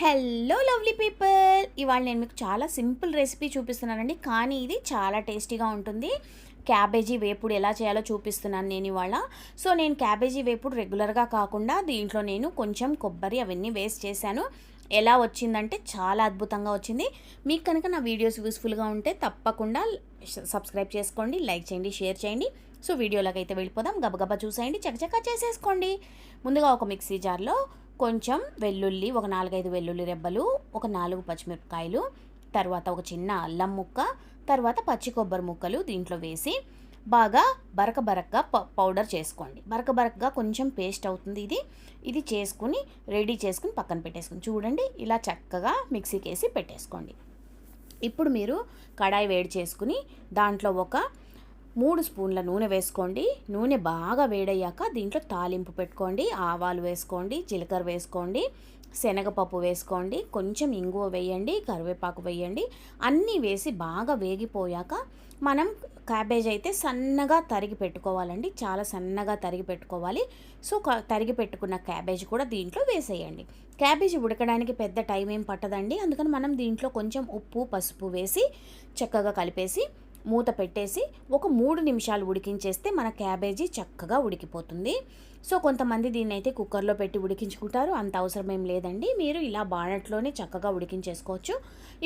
Hello lovely people ఇవాళ నేను మీకు చాలా సింపుల్ రెసిపీ చూపిస్తున్నానండి. కానీ ఇది చాలా టేస్టీగా ఉంటుంది. క్యాబేజీ వేపుడు ఎలా చేయాలో చూపిస్తున్నాను నేను ఇవాళ. సో నేను క్యాబేజీ వేపుడు రెగ్యులర్గా కాకుండా దీంట్లో నేను కొంచెం కొబ్బరి అవన్నీ వేస్ట్ చేశాను. ఎలా వచ్చిందంటే చాలా అద్భుతంగా వచ్చింది. మీకు కనుక నా వీడియోస్ యూస్ఫుల్గా ఉంటే తప్పకుండా సబ్స్క్రైబ్ చేసుకోండి లైక్ చేయండి షేర్ చేయండి. సో వీడియోలోకి అయితే వెళ్ళిపోదాం. గబగబా చూసేయండి చకచకా చేసేసుకోండి. ముందుగా ఒక మిక్సీ జార్లో కొంచెం వెల్లుల్లి ఒక నాలుగైదు వెల్లుల్లి రెబ్బలు ఒక నాలుగు పచ్చిమిరపకాయలు తర్వాత ఒక చిన్న అల్లం ముక్క తర్వాత పచ్చి కొబ్బరి ముక్కలు దీంట్లో వేసి బాగా బరక బరకగా ప- పౌడర్ చేసుకోండి. బరక బరకగా కొంచెం పేస్ట్ అవుతుంది ఇది. ఇది చేసుకుని రెడీ చేసుకుని పక్కన పెట్టేసుకుని చూడండి ఇలా చక్కగా మిక్సీకి వేసి పెట్టేసుకోండి. ఇప్పుడు మీరు కడాయి వేడి చేసుకుని దాంట్లో ఒక మూడు స్పూన్ల నూనె వేసుకోండి. నూనె బాగా వేడయ్యాక దీంట్లో తాలింపు పెట్టుకోండి. ఆవాలు వేసుకోండి జీలకర్ర వేసుకోండి శనగపప్పు వేసుకోండి కొంచెం ఇంగువ వేయండి కరివేపాకు వేయండి. అన్నీ వేసి బాగా వేగిపోయాక మనం క్యాబేజ్ అయితే సన్నగా తరిగి పెట్టుకోవాలండి. చాలా సన్నగా తరిగి పెట్టుకోవాలి. సో తరిగి పెట్టుకున్న క్యాబేజ్ కూడా దీంట్లో వేసేయండి. క్యాబేజ్ ఉడకడానికి పెద్ద టైం ఏం పట్టదండి. అందుకని మనం దీంట్లో కొంచెం ఉప్పు పసుపు వేసి చక్కగా కలిపేసి మూత పెట్టేసి ఒక మూడు నిమిషాలు ఉడికించేస్తే మన క్యాబేజీ చక్కగా ఉడికిపోతుంది. సో కొంతమంది దీన్ని అయితే కుక్కర్లో పెట్టి ఉడికించుకుంటారు. అంత అవసరం ఏం లేదండి. మీరు ఇలా బాణట్లోనే చక్కగా ఉడికించేసుకోవచ్చు.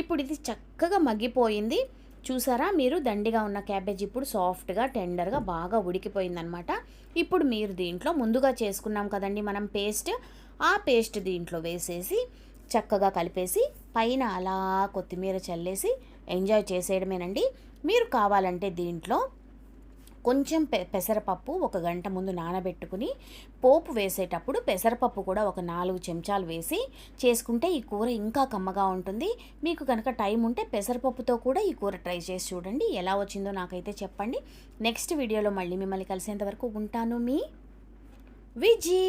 ఇప్పుడు ఇది చక్కగా మగ్గిపోయింది. చూసారా? మీరు దండిగా ఉన్న క్యాబేజ్ ఇప్పుడు సాఫ్ట్గా టెండర్గా బాగా ఉడికిపోయిందనమాట ఇప్పుడు మీరు దీంట్లో ముందుగా చేసుకున్నాం కదండి మనం పేస్ట్. ఆ పేస్ట్ దీంట్లో వేసేసి చక్కగా కలిపేసి పైన అలా కొత్తిమీర చల్లేసి ఎంజాయ్ చేసేయడమేనండి. మీరు కావాలంటే దీంట్లో కొంచెం పె పెసరపప్పు ఒక గంట ముందు నానబెట్టుకుని పోపు వేసేటప్పుడు పెసరపప్పు కూడా ఒక నాలుగు చెంచాలు వేసి చేసుకుంటే ఈ కూర ఇంకా కమ్మగా ఉంటుంది. మీకు కనుక టైం ఉంటే పెసరపప్పుతో కూడా ఈ కూర ట్రై చేసి చూడండి. ఎలా వచ్చిందో నాకైతే చెప్పండి. నెక్స్ట్ వీడియోలో మళ్ళీ మిమ్మల్ని కలిసేంత వరకు ఉంటాను మీ విజీ.